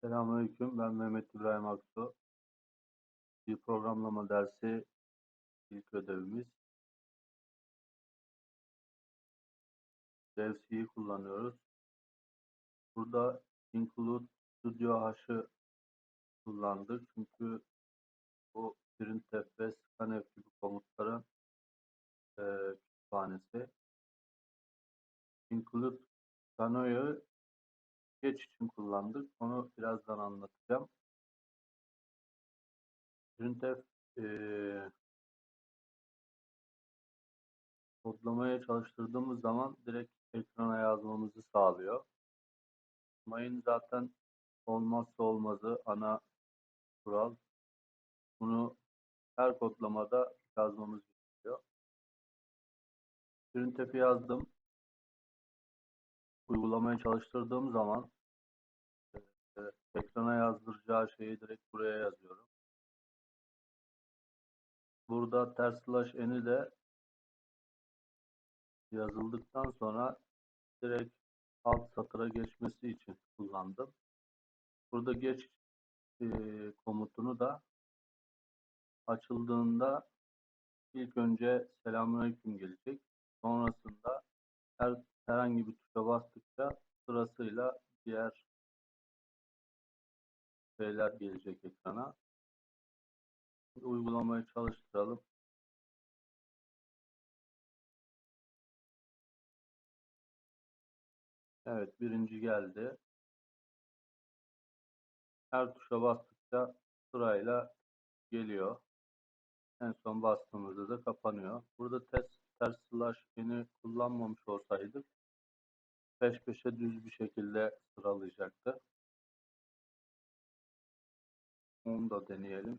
Selamünaleyküm. Ben Mehmet İbrahim Aksu. Bir programlama dersi ilk ödevimiz. DevC'yi kullanıyoruz. Burada include studio hash'ı kullandık. Çünkü bu printf ve scanf gibi komutların e, kütüphanesi. Include Canoe'yu geç için kullandık. Onu birazdan anlatacağım. Printf e, kodlamaya çalıştırdığımız zaman direkt ekrana yazmamızı sağlıyor. Main zaten olmazsa olmazı ana kural. Bunu her kodlamada yazmamız gerekiyor. Printf'i yazdım. Uygulamaya çalıştırdığım zaman e, ekrana yazdıracağı şeyi direkt buraya yazıyorum. Burada ters slash n'i de yazıldıktan sonra direkt alt satıra geçmesi için kullandım. Burada geç e, komutunu da açıldığında ilk önce selamünaleyküm gelecek. Sonrasında her herhangi bir tuşa bastıkça sırasıyla diğer şeyler gelecek ekrana. Uygulamayı çalıştıralım. Evet birinci geldi. Her tuşa bastıkça sırayla geliyor. En son bastığımızda da kapanıyor. Burada test ters slash n'i kullanmamış olsaydık peş peşe düz bir şekilde sıralayacaktı. Onu da deneyelim.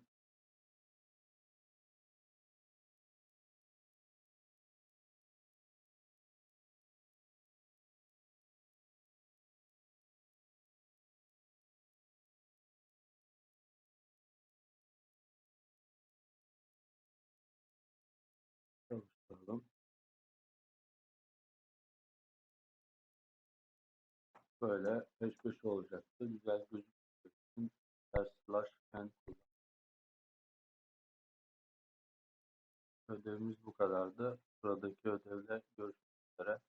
Böyle peş peşe olacaktı. Güzel için ters slash. Ödevimiz bu kadardı. Sıradaki ödevle görüşmek üzere.